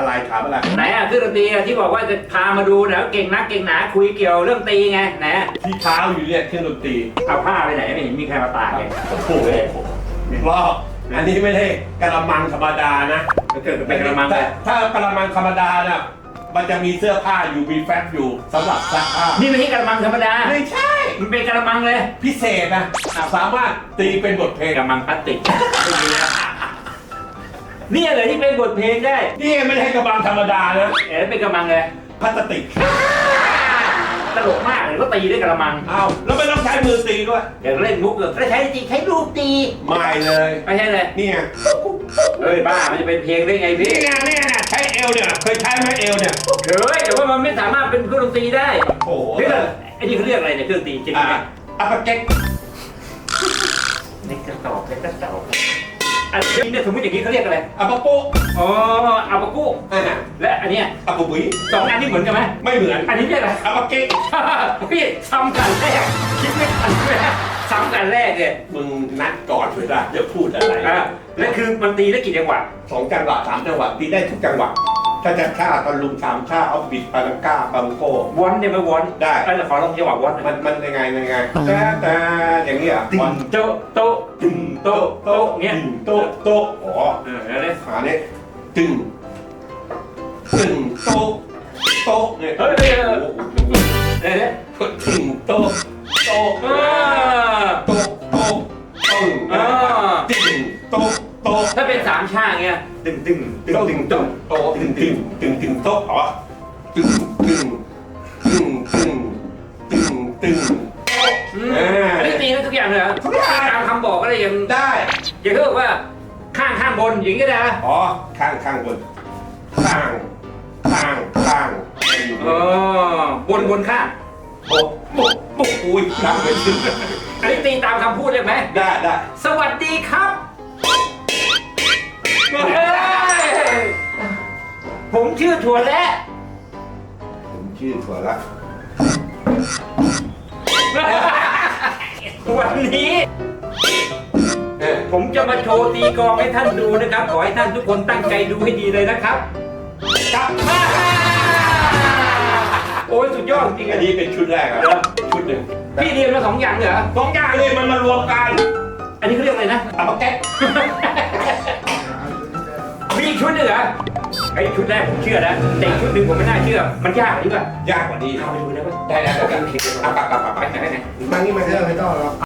อะไรถามอะไร ไหนอะเครื่องดนตรีอะที่บอกว่าจะพามาดูนะเก่งนักเก่งหนาคุยเกี่ยวเรื่องตีไงไหนอะที่เท้าอยู่เนี่ยเครื่องดนตรีเอาผ้าไปไหนไม่เห็นมีใครมาตากเลยโอ้โหรอบอันนี้ไม่ใช่กระมังธรรมดานะถ้าเกิดเป็นกระมังเลถ้ายถ้ากระมังธรรมดาเนี่ยมันจะมีเสื้อผ้าอยู่มีแฟบอยู่สำหรับซักผ้านี่ไม่ใช่กระมังธรรมดา ไม่ใช่ มันเป็นกระมังเลยพิเศษนะสามารถตีเป็นบทเพลงกระมังพลาสติกไม่มีนะ เนี่ยเลยที่เป็นบทเพลงได้นี่ไม่ใช่กระมังธรรมดานะเอ๋เป็นกระมังเลยพลาสติกตลกมากเลยก็ตีด้วยกระมังเอาแล้วไม่ต้องใช้มือตีด้วยเดี๋ยวเล่นมุกเลยถ้าใช้จริงใช้ลูกตีไม่เลยไม่ใช่เลยนี่ไงเฮ้ยบ้ามันจะเป็นเพลงได้ไงพี่นี่ไงนี่ไงใช้เอวเนี่ยเคยใช้ไหมเอวเนี่ยเฮ้ยแต่ว่ามันไม่สามารถเป็นเครื่องดนตรีได้โอ้โหเฮ้ยแล้วไอ้นี่เขาเรียกอะไรเนี่ยเครื่องดนตรีจริงอะไหมอัปเปอร์เก็ตเล็กกระตอกเล็กกระตอก อันนี้เนี่ยสมมติอย่างนี้เขาเรียกอะไรอัปเปอร์โป๊ะอ๋ออาปากุอะและอันเนี้ยอัปเปอร์บุ๋ยสองอันนี้เหมือนกันไหมไม่เหมือนอันนี้เรียกอะไร อัปเปอร์เก็ตพี่ซ้ำกันแรกคิดไม่ทันเลยซ้ำกันแรกเนี่ยมึงนัดก่อนเวลาจะพูดอะไรอะแล้วคือมันตีได้กี่จังหวะสองจังหวะสามจังหวะตีได้ทุกจังหวะ ถ้าจะฆ่าตะลุมสามฆ่าเอาบิดปาลังก้าปาลังโก วอนเนี่ยไหม่วอนได้เอ้ยขอลองจังหวะวอนหน่อยมันมันยังไงยังไงแต่แต่อย่างเงี้ยตึวังนโต๊ะโต๊ะตึงโต๊ะโต๊ะเงี้ยโต๊ะโต๊ะอ๋อเออแล้วเนี่ยขาเนี่ยตึงตึงโต๊ะโต๊ะเนี่ยเฮ้ยเฮ้ยเฮ้ยเฮ้ยเฮ้ยตึงโต๊ะโต๊ะอ่าามช่าติเงี้ยตึงตึงตึงตึงตึงโตะตึงตึงตึงตึงโต๊ะอ๋อตึงตึงตึงตึงตึงตึงโต๊ะอืมอันนี้ตีได้ทุกอย่างเลยเหรอทุกอย่างตามคำบอกก็เลยยังได้ อย่างที่บอกว่าข้างข้างบนอย่างนี้ได้นะอ๋อ ข้างข้างบน ข้าง ข้างข้างเออบนบนข้างโป๊ะโป๊ะโอ้ยข้างไปถึงอันนี้ตีตามคำพูดได้ไหมได้ได้ สวัสดีครับ ผมชื่อถั่วและผมชื่อถั่วละ วันนี้เออผมจะมาโชว์ตีกลองให้ท่านดูนะครับ ขอให้ท่านทุกคนตั้งใจดูให้ดีเลยนะครับครับโอ้ยสุดยอดจริงอัอันนนี้นี้เป็นชุดแรกอะชุดหนึ่งพี่เรียนมาสองอย่างเหรอสองอย่างนี่มันมารวมกัน อันนี้เขาเรียกอะไรนะเอามาแก๊กมีอีก ชุดหนึ่งเหรอไอ้ชุดแรกผมเชื่อนะแต่อีกชุดหนึ่งผมไม่น่าเชื่อ มันยากกว่านี้ป่ะยากกว่านี้เอาไปดูได้ป่ะได้ได้ได้ได้โอเคเอากลับกลับกลับไปไปไหนไปไหนมานี่มาไม่เถต้องอะไม่ต้องหรอก